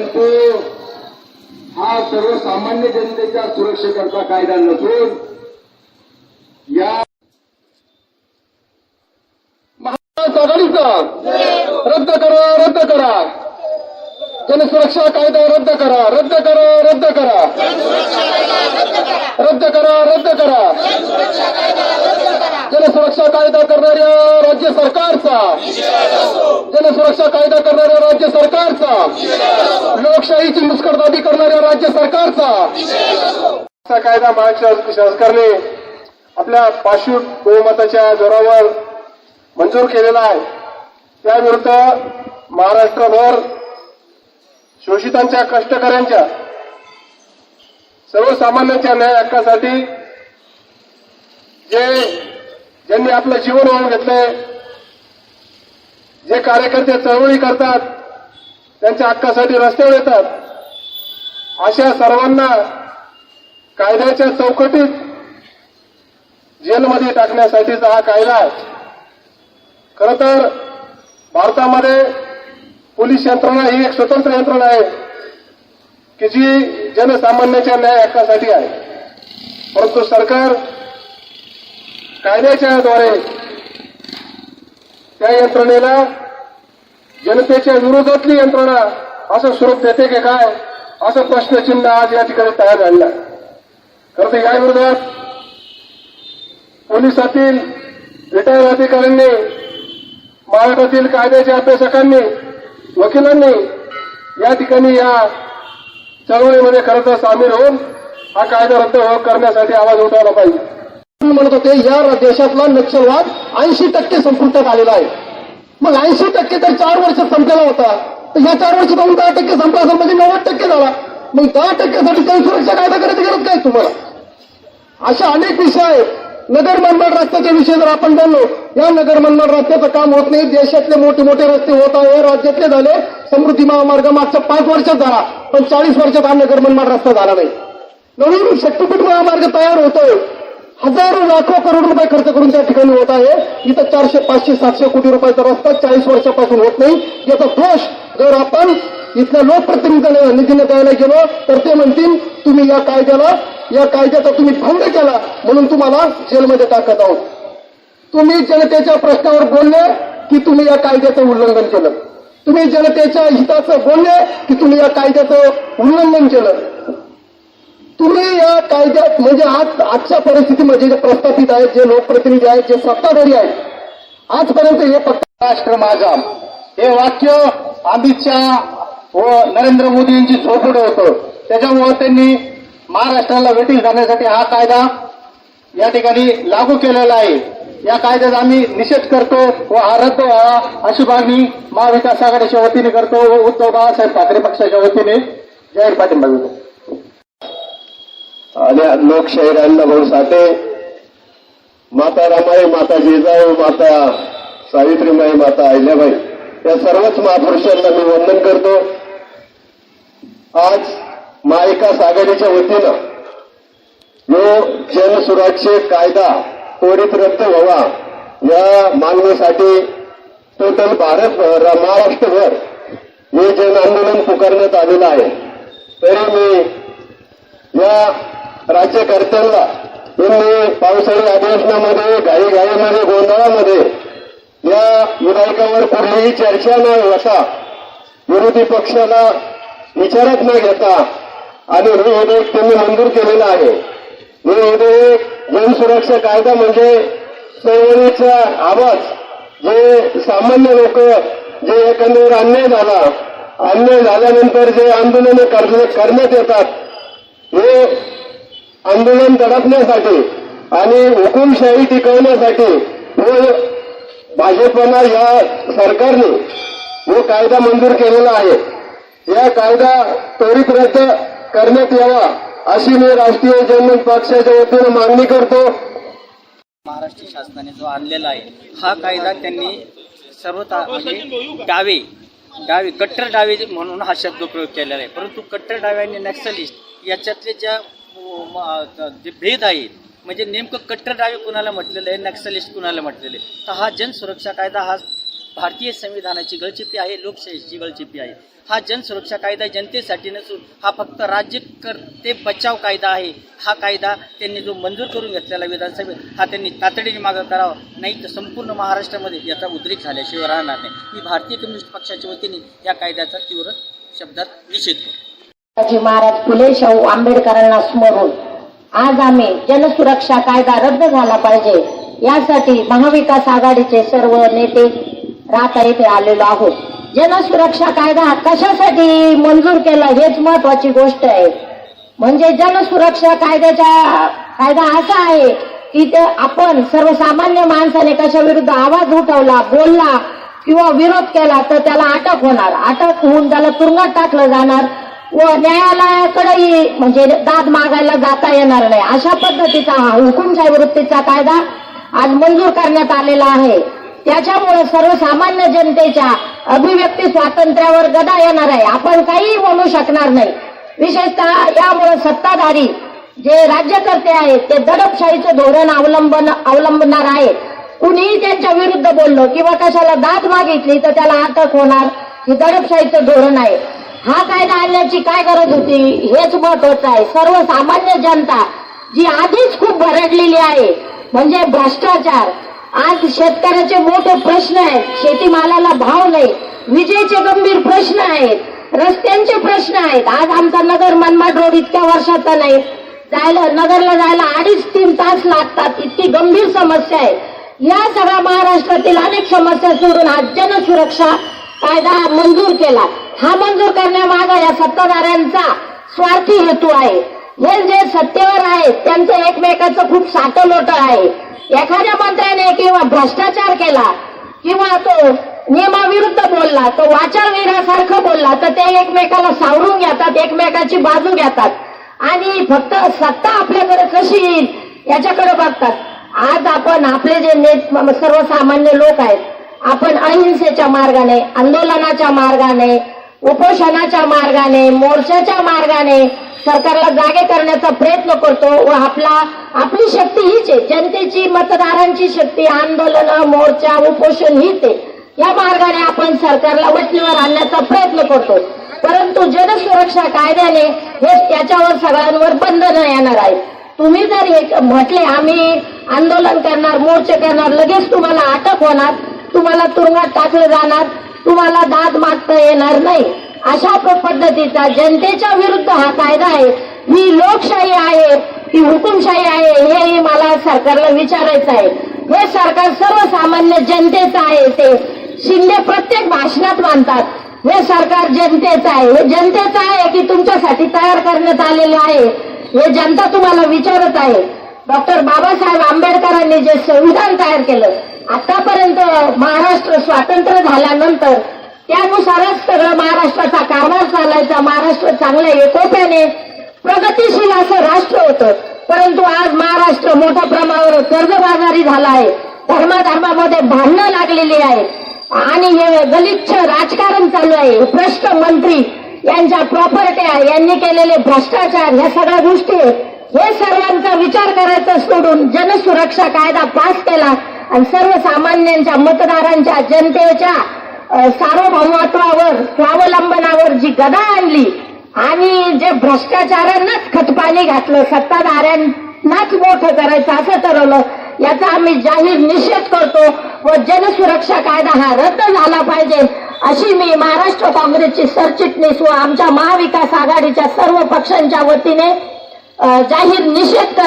परंतु हा सर्वसामान्य जनतेच्या सुरक्षेकरता कायदा नसून या महाराष्ट्र आघाडीचा रद्द करा रद्द करा. जनसुरक्षा कायदा रद्द करा रद्द करा रद्द करा. रद्द करा. रद्द करा. जनसुरक्षा कायदा करणाऱ्या राज्य सरकारचा. जनसुरक्षा कायदा करणाऱ्या राज्य सरकारचा. लोकशाहीची मुस्कटदाबी करणाऱ्या राज्य सरकारचा. कायदा महाराष्ट्र सरकारने आपल्या पाशूट बहुमताच्या जोरावर मंजूर केलेला आहे. त्याविरुद्ध महाराष्ट्रभर शोषितांच्या कष्टकऱ्यांच्या सर्वसामान्यांच्या न्याय हक्कासाठी जे ज्यांनी आपलं जीवन वाहून घेतलंय. जे कार्यकर्ते चळवळी करतात त्यांच्या हक्कासाठी रस्त्यावर येतात अशा सर्वांना कायद्याच्या चौकटीत जेलमध्ये टाकण्यासाठीचा हा कायदा आहे. खरं तर भारतामध्ये पोलीस यंत्रणा ही एक स्वतंत्र यंत्रणा आहे की जी जनसामान्याच्या न्याय हक्कासाठी आहे. परंतु सरकार कायद्याच्या द्वारे त्या यंत्रणेला जनतेच्या विरोधातली यंत्रणा असं स्वरूप देते की काय? असं प्रश्नचिन्ह आज या ठिकाणी तयार झालेलं आहे. खरं तर या विरोधात पोलिसातील रिटायर अधिकाऱ्यांनी महाराष्ट्रातील कायद्याच्या अभ्यासकांनी वकिलांनी या ठिकाणी या चळवळीमध्ये खरं तर सामील होऊन हा कायदा रद्द हो- करण्यासाठी आवाज उठवला पाहिजे. म्हणत होते या देशातला नक्षलवाद ऐंशी टक्के संपुष्टात आलेला आहे. मग ऐंशी टक्के तर चार वर्ष संपलेला होता. तर या चार वर्ष जाऊन दहा टक्के संपला असेल म्हणजे नव्वद टक्के झाला. मग दहा टक्क्यासाठी काही सुरक्षा कायदा करायची गरज काय तुम्हाला? अशा अनेक विषय आहेत. नगर मनमाड रस्त्याच्या विषय जर आपण बोललो या नगर मनमाड रस्त्याचं काम होत नाही. देशातले मोठे मोठे रस्ते होत आहे. राज्यातले झाले समृद्धी महामार्ग मागच्या पाच वर्षात झाला पण चाळीस वर्षात हा नगर मनमाड रस्ता झाला नाही. नवीन शक्तीपीठ महामार्ग तयार होतोय. हजारो लाखो करोड रुपये खर्च करून त्या ठिकाणी होत आहे. इथं चारशे पाचशे सातशे कोटी रुपयाचा रस्ता चाळीस वर्षापासून होत नाही. याचा दोष जर आपण इथल्या लोकप्रतिनिधींना निधीने द्यायला गेलो तर ते म्हणतील तुम्ही या कायद्याला या कायद्याचा तुम्ही भंग केला म्हणून तुम्हाला जेलमध्ये टाकत आहोत. तुम्ही जनतेच्या प्रश्नावर बोलले की तुम्ही या कायद्याचं उल्लंघन केलं. तुम्ही जनतेच्या हिताचं बोलले की तुम्ही या कायद्याचं उल्लंघन केलं. तुम्ही या कायद्यात म्हणजे आज आजच्या परिस्थितीमध्ये जे प्रस्थापित आहेत जे लोकप्रतिनिधी आहेत जे सत्ताधारी आहेत आजपर्यंत हे फक्त राष्ट्र माझा हे वाक्य अमित शहा व नरेंद्र मोदी यांची झोपड होतं. त्याच्यामुळे त्यांनी महाराष्ट्राला वेटीस जाण्यासाठी हा कायदा या ठिकाणी लागू केलेला आहे. या कायद्याचा आम्ही निषेध करतो व हा रद्द व्हावा अशी मागणी महाविकास आघाडीच्या वतीने करतो व उद्धव बाळासाहेब ठाकरे पक्षाच्या वतीने. जाहीर पाठिंबा देतो आणि लोकशाहीर अण्णाभाऊ साठे माता रमाई माता जिजाऊ माता सावित्रीमाई माता अहिल्याबाई या सर्वच महापुरुषांना मी वंदन करतो. आज महाविकास आघाडीच्या वतीनं जो जनसुरक्षा कायदा त्वरित रद्द व्हावा या मागणीसाठी टोटल भारत महाराष्ट्रभर हे जन आंदोलन पुकारण्यात आलेलं आहे. तरी मी या राज्यकर्त्यांना यांनी पावसाळी अधिवेशनामध्ये घाईघाईमध्ये गोंधळामध्ये या विधायकावर कुठलीही चर्चा न होता विरोधी पक्षाला विचारात न घेता आणि हे विधेयक त्यांनी मंजूर केलेलं आहे. हे विधेयक जनसुरक्षा कायदा म्हणजे चळवळीचा आवाज. जे सामान्य लोक जे एकंदरीत अन्याय झाला अन्याय झाल्यानंतर जे आंदोलनं करण्यात येतात हे आंदोलन दडपण्यासाठी आणि हुकुमशाही टिकवण्यासाठी व भाजपनं या सरकारने जो कायदा मंजूर केलेला आहे या कायदा त्वरित रद्द करण्यात यावा अशी मी राष्ट्रीय जनमत पक्षाच्या वतीनं मागणी करतो. महाराष्ट्र शासनाने जो आणलेला आहे हा कायदा त्यांनी सर्व म्हणजे डावे डावे कट्टर डावे म्हणून हा शब्द प्रयोग केलेला आहे. परंतु कट्टर डावे आणि नक्सलिस्ट याच्यातले ज्या जे भेद आहे म्हणजे नेमकं कट्टर डावे कुणाला म्हटलेलं आहे नक्सलिस्ट कुणाला म्हटलेलं आहे तर हा जनसुरक्षा कायदा हा भारतीय संविधानाची गळचिपी आहे लोकशाहीची गळचिपी आहे. हा जनसुरक्षा कायदा जनतेसाठी नसून हा फक्त राज्यकर्ते बचाव कायदा आहे. हा कायदा त्यांनी जो मंजूर करून घेतलेला विधानसभेत हा त्यांनी तातडीने मागं करावा. नाही तर संपूर्ण महाराष्ट्रामध्ये याचा उद्रेक झाल्याशिवाय राहणार नाही. मी भारतीय कम्युनिस्ट पक्षाच्या वतीने या कायद्याचा तीव्र शब्दात निषेध करतो. महाराज फुले शाहू आंबेडकरांना स्मरून. आज आम्ही जनसुरक्षा कायदा रद्द झाला पाहिजे. यासाठी महाविकास आघाडीचे सर्व नेते राहता येथे आलेलो आहोत. जनसुरक्षा कायदा कशासाठी मंजूर केला हेच महत्वाची गोष्ट आहे. म्हणजे जनसुरक्षा कायद्याचा कायदा असा आहे की आपण सर्वसामान्य माणसाने कशा विरुद्ध आवाज उठवला बोलला किंवा विरोध केला तर त्याला अटक होणार. अटक होऊन त्याला तुरुंगात टाकलं जाणार. व न्यायालयाकडेही म्हणजे दाद मागायला जाता येणार नाही. अशा पद्धतीचा हा हुकुमशाही वृत्तीचा कायदा आज मंजूर करण्यात आलेला आहे. त्याच्यामुळे सर्वसामान्य जनतेच्या अभिव्यक्ती स्वातंत्र्यावर गदा येणार आहे. आपण काहीही म्हणू शकणार नाही. विशेषतः यामुळे सत्ताधारी जे राज्यकर्ते आहेत ते दडपशाहीचं धोरण अवलंबन अवलंबणार आहेत. कुणीही त्यांच्या विरुद्ध बोललो किंवा कशाला दाद मागितली तर त्याला अटक होणार हे दडपशाहीचं धोरण आहे. हा कायदा आणण्याची काय गरज होती? हेच महत्वाचं आहे. सर्वसामान्य जनता जी आधीच खूप भरडलेली आहे म्हणजे भ्रष्टाचार. आज शेतकऱ्याचे मोठे प्रश्न आहेत. शेतीमालाला भाव नाही. विजेचे गंभीर प्रश्न आहेत. रस्त्यांचे प्रश्न आहेत. आज आमचा नगर मनमाड रोड इतक्या वर्षाचा नाही. जायला नगरला जायला अडीच तीन तास लागतात. इतकी गंभीर समस्या आहे. या सगळ्या महाराष्ट्रातील अनेक समस्या सोडून आज जनसुरक्षा कायदा मंजूर केला. हा मंजूर करण्यामागा या सत्ताधाऱ्यांचा स्वार्थी हेतू आहे. हे जे सत्तेवर आहेत त्यांचं एकमेकाचं खूप साठलोट आहे. एखाद्या मंत्र्याने किंवा भ्रष्टाचार केला किंवा तो नियमाविरुद्ध बोलला तो वाचारवीरासारखं बोलला तर ते एकमेकाला सावरून घेतात एकमेकाची बाजू घेतात. आणि फक्त सत्ता आपल्याकडे कशी येईल याच्याकडे बघतात. आज आपण आपले जे नेत सर्वसामान्य लोक आहेत आपण अहिंसेच्या मार्गाने आंदोलनाच्या मार्गाने उपोषणाच्या मार्गाने मोर्चाच्या मार्गाने सरकारला जागे करण्याचा प्रयत्न करतो व आपला आपली शक्ती हीच आहे. जनतेची मतदारांची शक्ती आंदोलन मोर्चा उपोषण हीच आहे. या मार्गाने आपण सरकारला वटणीवर आणण्याचा प्रयत्न करतो. परंतु जनसुरक्षा कायद्याने हे त्याच्यावर सगळ्यांवर बंधन येणार आहे. तुम्ही जर हे म्हटले आम्ही आंदोलन करणार मोर्चे करणार लगेच तुम्हाला अटक होणार तुम्हाला तुरुंगात टाकलं जाणार तुम्हाला दाद मागता येणार नाही. अशा पद्धतीचा जनतेच्या विरुद्ध हा कायदा आहे. ही लोकशाही आहे ही हुकुमशाही आहे हेही मला सरकारला विचारायचं आहे. हे सरकार सर्वसामान्य जनतेचं आहे ते. शिंदे प्रत्येक भाषणात मानतात हे सरकार जनतेचं आहे. हे जनतेचं आहे की तुमच्यासाठी तयार करण्यात आलेलं आहे हे जनता तुम्हाला विचारत आहे. डॉक्टर बाबासाहेब आंबेडकरांनी जे संविधान तयार केलं आतापर्यंत महाराष्ट्र स्वातंत्र्य झाल्यानंतर त्यानुसारच सगळं महाराष्ट्राचा कारभार चालायचा महाराष्ट्र चांगल्या एकोप्याने प्रगतीशील असं राष्ट्र होतं. परंतु आज महाराष्ट्र मोठ्या प्रमाणावर कर्जबाजारी झाला आहे. धर्माधर्मामध्ये भांडणं लागलेली आहे. आणि हे गलिच्छ राजकारण चालू आहे. भ्रष्ट मंत्री यांच्या प्रॉपर्ट्या यांनी केलेले भ्रष्टाचार ह्या सगळ्या गोष्टी हे सर्वांचा विचार करायचा सोडून जनसुरक्षा कायदा पास केला. आणि सर्वसामान्यांच्या मतदारांच्या जनतेच्या सार्वभौमत्वावर स्वावलंबनावर जी गदा आणली आणि जे भ्रष्टाचारांनाच खतपाणी घातलं सत्ताधाऱ्यांनाच मोठं करायचं असं ठरवलं याचा आम्ही जाहीर निषेध करतो व जनसुरक्षा कायदा हा रद्द झाला पाहिजे अशी मी महाराष्ट्र काँग्रेसची सरचिटणीस व आमच्या महाविकास आघाडीच्या सर्व पक्षांच्या वतीने जाहीर निषेध